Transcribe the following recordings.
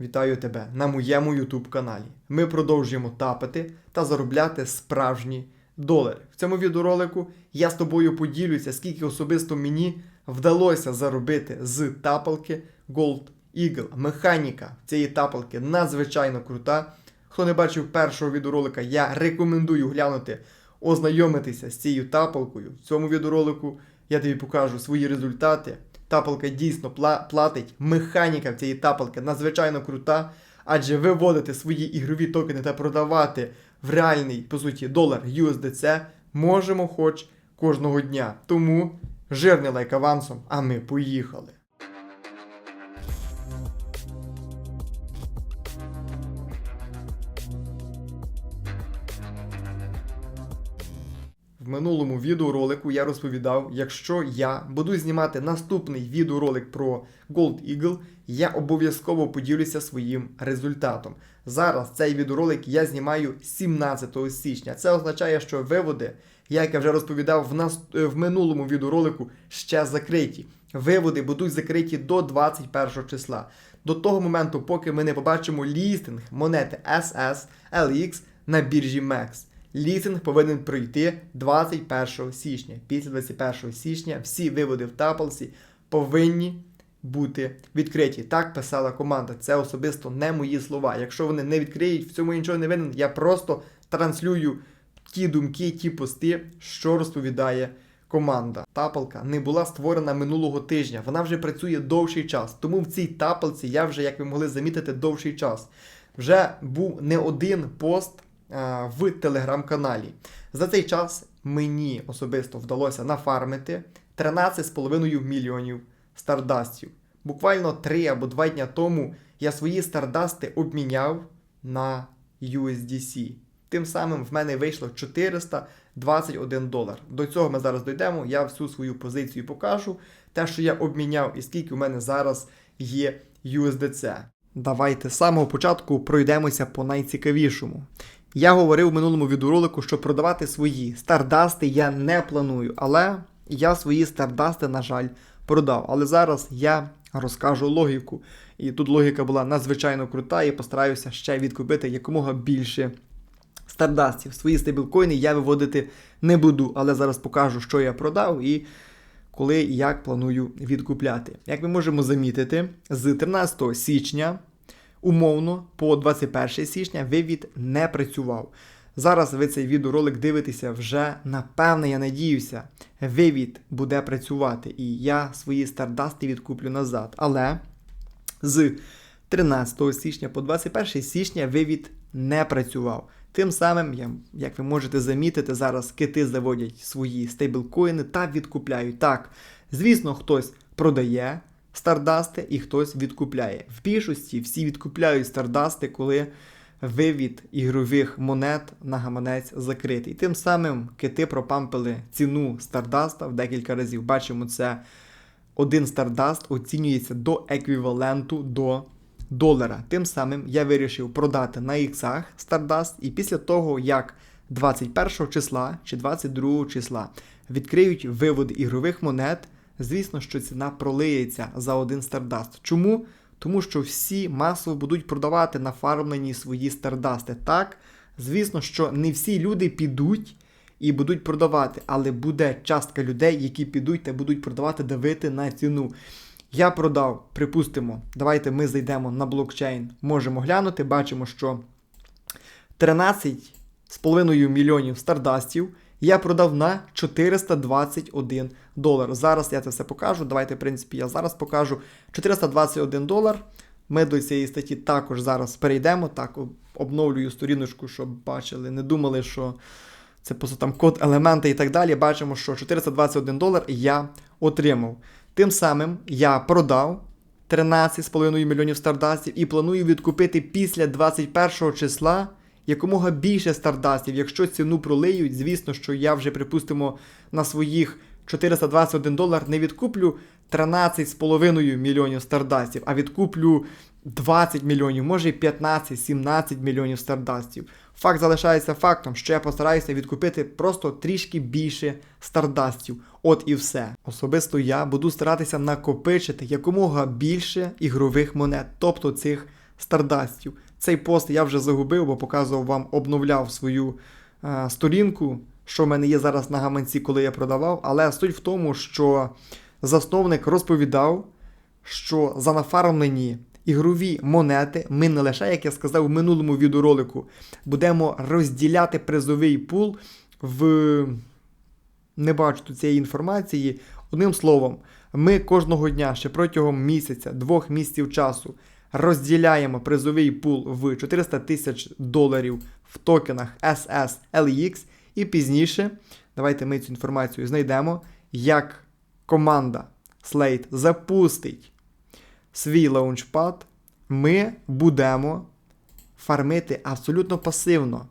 Вітаю тебе на моєму YouTube каналі. Ми продовжуємо тапити та заробляти справжні долари. В цьому відеоролику я з тобою поділюся, скільки особисто мені вдалося заробити з тапалки Gold Eagle. Механіка цієї тапалки надзвичайно крута. Хто не бачив першого відеоролика, я рекомендую глянути, ознайомитися з цією тапалкою. В цьому відеоролику я тобі покажу свої результати. Тапалка дійсно платить. Механіка цієї тапалки надзвичайно крута, адже виводити свої ігрові токени та продавати в реальний, по суті, долар USDC можемо хоч кожного дня. Тому жирний лайк авансом, а ми поїхали. В минулому відеоролику я розповідав, якщо я буду знімати наступний відеоролик про Gold Eagle, я обов'язково поділюся своїм результатом. Зараз цей відеоролик я знімаю 17 січня. Це означає, що виводи, як я вже розповідав в, нас... е, в минулому відеоролику, ще закриті. Виводи будуть закриті до 21 числа. До того моменту, поки ми не побачимо лістинг монети SS LX на біржі MEX. Лістинг повинен пройти 21 січня. Після 21 січня всі виводи в Таплсі повинні бути відкриті. Так писала команда. Це особисто не мої слова. Якщо вони не відкриють, в цьому нічого не винен. Я просто транслюю ті думки, ті пости, що розповідає команда. Тапалка не була створена минулого тижня. Вона вже працює довший час. Тому в цій тапалці я вже, як ви могли замітити, довший час. Вже був не один пост в телеграм-каналі. За цей час мені особисто вдалося нафармити 13,5 мільйонів стардастів. Буквально 3 або 2 дня тому я свої стардасти обміняв на USDC. Тим самим в мене вийшло 421 долар. До цього ми зараз дійдемо. Я всю свою позицію покажу. Те, що я обміняв і скільки у мене зараз є USDC. Давайте з самого початку пройдемося по найцікавішому. Я говорив в минулому відеоролику, що продавати свої стардасти я не планую, але я свої стардасти, на жаль, продав. Але зараз я розкажу логіку. І тут логіка була надзвичайно крута, і постараюся ще відкупити якомога більше стардастів. Свої стейблкоїни я виводити не буду, але зараз покажу, що я продав і коли і як планую відкупляти. Як ми можемо замітити, з 13 січня умовно по 21 січня вивід не працював. Зараз ви цей відеоролик дивитеся вже, напевне, я надіюся, вивід буде працювати, і я свої стардасти відкуплю назад. Але з 13 січня по 21 січня вивід не працював. Тим самим, як ви можете замітити, зараз кити заводять свої стейблкоїни та відкупляють. Так, звісно, хтось продає стардасти і хтось відкупляє. В більшості всі відкупляють стардасти, коли вивід ігрових монет на гаманець закритий. Тим самим кити пропампили ціну стардаста в декілька разів. Бачимо, це один стардаст оцінюється до еквіваленту до долара. Тим самим я вирішив продати на іксах стардаст, і після того, як 21 числа чи 22 числа відкриють виводи ігрових монет, звісно, що ціна пролиється за один стардаст. Чому? Тому що всі масово будуть продавати нафармлені свої стардасти. Так, звісно, що не всі люди підуть і будуть продавати, але буде частка людей, які підуть та будуть продавати, давити на ціну. Я продав, припустимо, давайте ми зайдемо на блокчейн, можемо глянути, бачимо, що 13,5 мільйонів стардастів я продав на 421 долар. Зараз я це все покажу. Давайте, в принципі, я зараз покажу 421 долар. Ми до цієї статті також зараз перейдемо. Так, обновлюю сторіночку, щоб бачили, не думали, що це просто там код елементи і так далі. Бачимо, що 421 долар я отримав. Тим самим я продав 13,5 мільйонів стардастів і планую відкупити після 21 числа якомога більше стардастів. Якщо ціну пролиють, звісно, що я вже, припустимо, на своїх 421 долар не відкуплю 13,5 мільйонів стардастів, а відкуплю 20 мільйонів, може 15-17 мільйонів стардастів. Факт залишається фактом, що я постараюся відкупити просто трішки більше стардастів. От і все. Особисто я буду старатися накопичити якомога більше ігрових монет, тобто цих стардастів. Цей пост я вже загубив, бо показував вам, обновляв свою е, сторінку, що в мене є зараз на гаманці, коли я продавав. Але суть в тому, що засновник розповідав, що за нафармлені ігрові монети ми не лише, як я сказав в минулому відеоролику, будемо розділяти призовий пул в. Не бачу тут цієї інформації. Одним словом, ми кожного дня ще протягом місяця, двох місяців часу розділяємо призовий пул в 400 тисяч доларів в токенах SSLX, і пізніше, давайте ми цю інформацію знайдемо, як команда Slate запустить свій лаунчпад, ми будемо фармити абсолютно пасивно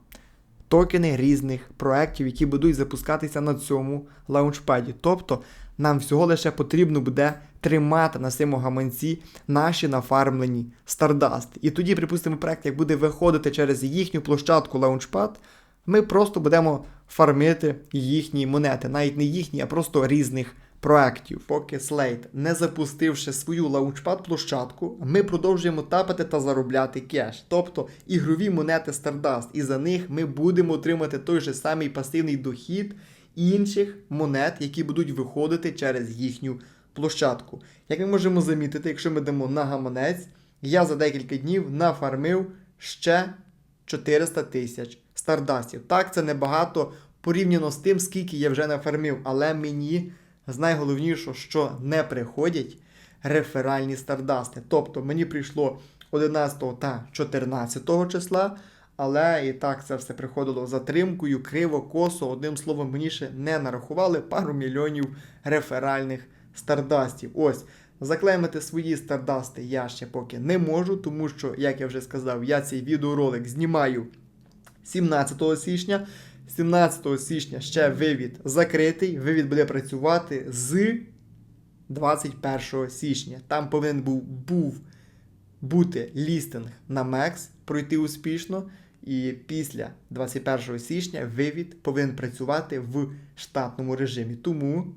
токени різних проєктів, які будуть запускатися на цьому лаунчпаді. Тобто нам всього лише потрібно буде тримати на цьому гаманці наші нафармлені стардасти. І тоді, припустимо, проект, як буде виходити через їхню площадку лаунчпад, ми просто будемо фармити їхні монети, навіть не їхні, а просто різних проєктів. Поки Slate, не запустивши свою лаунчпад площадку, ми продовжуємо тапати та заробляти кеш, тобто ігрові монети Stardust, і за них ми будемо отримати той же самий пасивний дохід інших монет, які будуть виходити через їхню площадку. Як ми можемо замітити, якщо ми дамо на гаманець, я за декілька днів нафармив ще 400 тисяч стардастів. Так, це небагато порівняно з тим, скільки я вже нафармив, але мені з найголовнішого, що не приходять реферальні стардасти. Тобто мені прийшло 11 та 14 числа, але і так це все приходило затримкою, криво, косо. Одним словом, мені ще не нарахували пару мільйонів реферальних стардастів. Ось. Заклеймити свої стардасти я ще поки не можу, тому що, як я вже сказав, я цей відеоролик знімаю 17 січня. 17 січня ще вивід закритий. Вивід буде працювати з 21 січня. Там повинен був, був бути лістинг на MEX, пройти успішно. І після 21 січня вивід повинен працювати в штатному режимі. Тому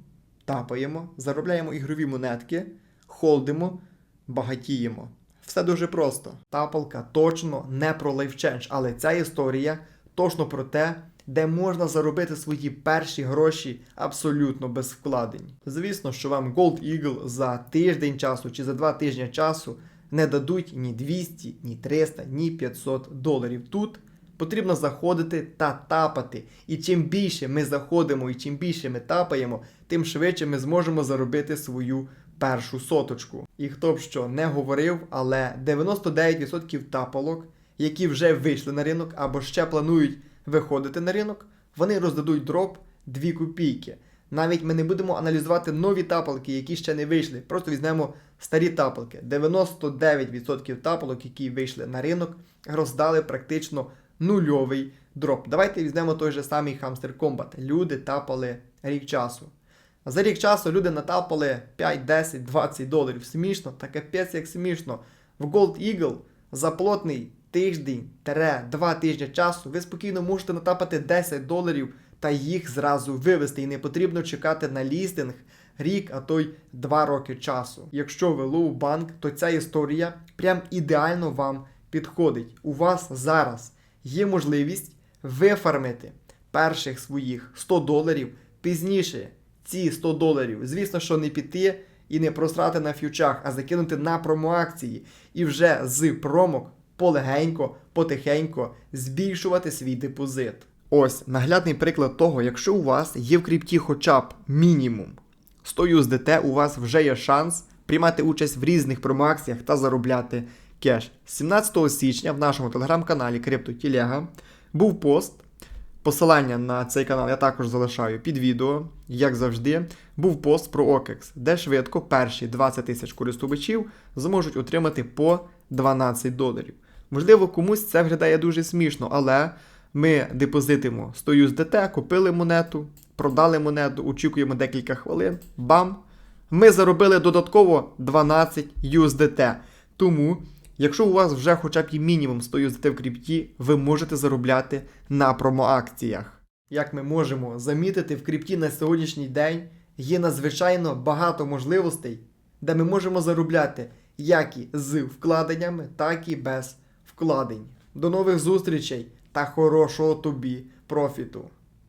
тапаємо, заробляємо ігрові монетки, холдимо, багатіємо. Все дуже просто. Тапалка точно не про лайфчендж, але ця історія точно про те, де можна заробити свої перші гроші абсолютно без вкладень. Звісно, що вам Gold Eagle за тиждень часу чи за два тижні часу не дадуть ні 200, ні 300, ні 500 доларів. Тут потрібно заходити та тапати. І чим більше ми заходимо і чим більше ми тапаємо, тим швидше ми зможемо заробити свою першу соточку. І хто б що не говорив, але 99% тапалок, які вже вийшли на ринок або ще планують виходити на ринок, вони роздадуть дроп 2 копійки. Навіть ми не будемо аналізувати нові тапалки, які ще не вийшли. Просто візьмемо старі тапалки. 99% тапалок, які вийшли на ринок, роздали практично нульовий дроп. Давайте візьмемо той же самий Hamster Combat. Люди тапали рік часу. За рік часу люди натапали 5, 10, 20 доларів. Смішно, та капець як смішно. В Gold Eagle за плотний тиждень-два тижні часу ви спокійно можете натапати 10 доларів та їх зразу вивести. І не потрібно чекати на лістинг рік, а то й 2 роки часу. Якщо ви лоу-банк, то ця історія прям ідеально вам підходить. У вас зараз є можливість вифармити перших своїх 100 доларів пізніше. Ці 100 доларів, звісно, що не піти і не просрати на фьючах, а закинути на промоакції. І вже з промок полегенько, потихенько збільшувати свій депозит. Ось наглядний приклад того, якщо у вас є в крипті хоча б мінімум 100 USDT, у вас вже є шанс приймати участь в різних промоакціях та заробляти кеш. 17 січня в нашому телеграм-каналі CryptoTelega був пост. Посилання на цей канал я також залишаю під відео, як завжди, був пост про OKEX, де швидко перші 20 тисяч користувачів зможуть отримати по 12 доларів. Можливо, комусь це виглядає дуже смішно, але ми депозитимо 100 USDT, купили монету, продали монету, очікуємо декілька хвилин, бам! Ми заробили додатково 12 USDT. Тому, якщо у вас вже хоча б і мінімум 100 USDT в крипті, ви можете заробляти на промоакціях. Як ми можемо замітити, в крипті на сьогоднішній день є надзвичайно багато можливостей, де ми можемо заробляти як і з вкладеннями, так і без вкладень. До нових зустрічей та хорошого тобі профіту!